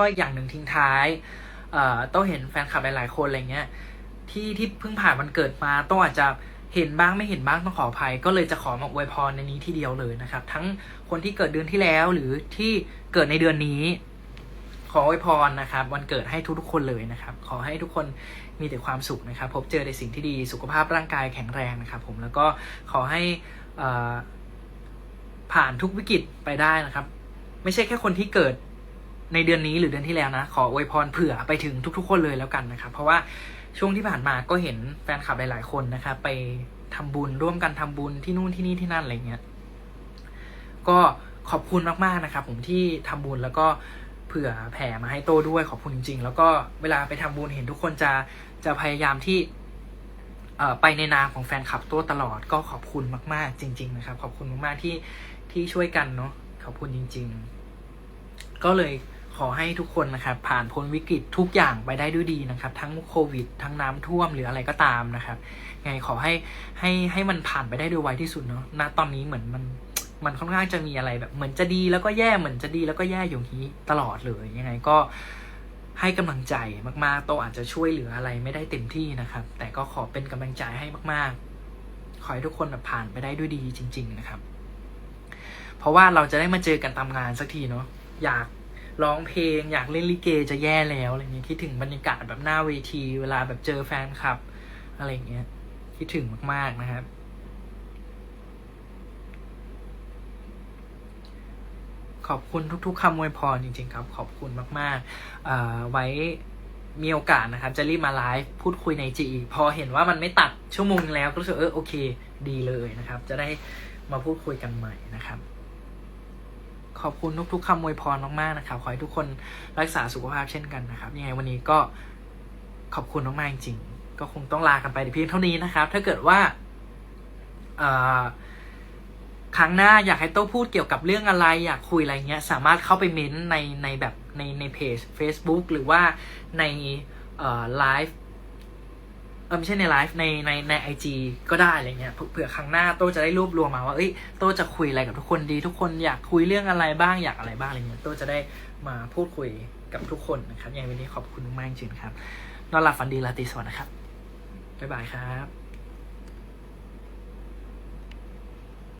ก็อีกอย่างหนึ่งทิ้งท้ายเอ่อต้เห็นแฟนคลับหลายๆคนอะไรเงี้ยที่ที่เพิ่งผ่านวันเกิดมาต้องอาจจะเห็นบ้างไม่เห็นบ้างต้องขออภัย ก็เลยจะขอมาอวยพรในนี้ทีเดียวเลยนะครับ ทั้งคนที่เกิดเดือนที่แล้วหรือที่เกิดในเดือนนี้ ขออวยพรนะครับ วันเกิดให้ทุกๆคนเลยนะครับ ขอให้ทุกคนมีแต่ความสุขนะครับ พบเจอในสิ่งที่ดีสุขภาพร่างกายแข็งแรงนะครับ ผมแล้วก็ขอให้ผ่านทุกวิกฤตไปได้นะครับ ไม่ใช่แค่คนที่เกิด ในเดือนนี้หรือเดือนที่แล้วนะ ขออวยพรเผื่อไปถึงทุก ๆ คนเลยแล้วกันนะครับ เพราะว่าช่วงที่ผ่านมาก็เห็นแฟนคลับหลาย ๆ คนนะครับไปทำบุญร่วมกันทำบุญที่นู่นที่นี่ที่นั่นอะไรเงี้ยก็ขอบคุณมากๆนะครับ ผมที่ทำบุญแล้วก็เผื่อแผ่มาให้โตด้วยขอบคุณจริง ๆ แล้วก็เวลาไปทำบุญเห็นทุกคนจะจะพยายามที่เอ่อไปในนามของแฟนคลับโต้ตลอดก็ขอบคุณมาก ๆ จริง ๆ นะครับ ขอบคุณมากๆที่ที่ช่วยกันเนาะขอบคุณจริง ๆ ก็เลย ขอให้ทุกคนนะครับผ่านพ้นวิกฤตทุกอย่างไปได้ด้วยดีนะครับ ทั้งโควิด ทั้งน้ำท่วมหรืออะไรก็ตามนะครับไงขอให้ให้ให้มันผ่านไปได้โดยไวที่สุดเนาะณตอนนี้เหมือนมันมันค่อนข้างจะมีอะไรแบบ เหมือนจะดีแล้วก็แย่เหมือนจะดีแล้วก็แย่อยู่างนี้ตลอดเลยยังไงก็ให้กำลังใจมากๆโตอาจจะช่วยเหลืออะไรไม่ได้เต็มที่นะครับ แต่ก็ขอเป็นกำลังใจให้มาก ๆ ขอให้ทุกคนแบบผ่านไปได้ด้วยดีจริง ๆ นะครับ เพราะว่าเราจะได้มาเจอกันตามงานสักทีเนาะอยาก ร้องเพลง อยากเล่นลิเกจะแย่แล้วอะไรเงี้ยคิดถึงบรรยากาศแบบหน้าเวที เวลาแบบเจอแฟนคลับ อะไรเงี้ยคิดถึงมาก ๆนะครับ ขอบคุณทุกๆคำอวยพรจริง ๆ ครับ ขอบคุณมากๆเออไว้มีโอกาสนะครับ จะรีบมาไลฟ์พูดคุยในจีพอเห็นว่ามันไม่ตัดชั่วโมงแล้วก็รู้สึกเออโอเค ดีเลยนะครับ จะได้มาพูดคุยกันใหม่นะครับ ขอบคุณทุกๆคำอวยพรมากๆนะครับ ขอให้ทุกคนรักษาสุขภาพเช่นกันนะครับ ยังไงวันนี้ก็ขอบคุณมากๆจริงๆก็คงต้องลากันไปเพียงเท่านี้นะครับ ถ้าเกิดว่าครั้งหน้าอยากให้โต้พูดเกี่ยวกับเรื่องอะไร อยากคุยอะไรเงี้ย สามารถเข้าไปเม้นในในแบบในในเพจ Facebook หรือว่าในไลฟ์ เออไม่ใช่ในไลฟ์ในในในไอจก็ได้อะไรเงี้ยเผื่อครั้งหน้าโต้จะได้รวบรวมมาว่าเอ้ยโต้จะคุยอะไรกับทุกคนดี ทุกคนอยากคุยเรื่องอะไรบ้างอยากอะไรบ้างอะไรเงี้ยโต้จะได้มาพูดคุยกับทุกคนนะครับยังไงวันนี้ขอบคุณมากจริงครับ นอนหลับฝันดีราตรีสวัสดิ์นะครับบ๊ายบายครับ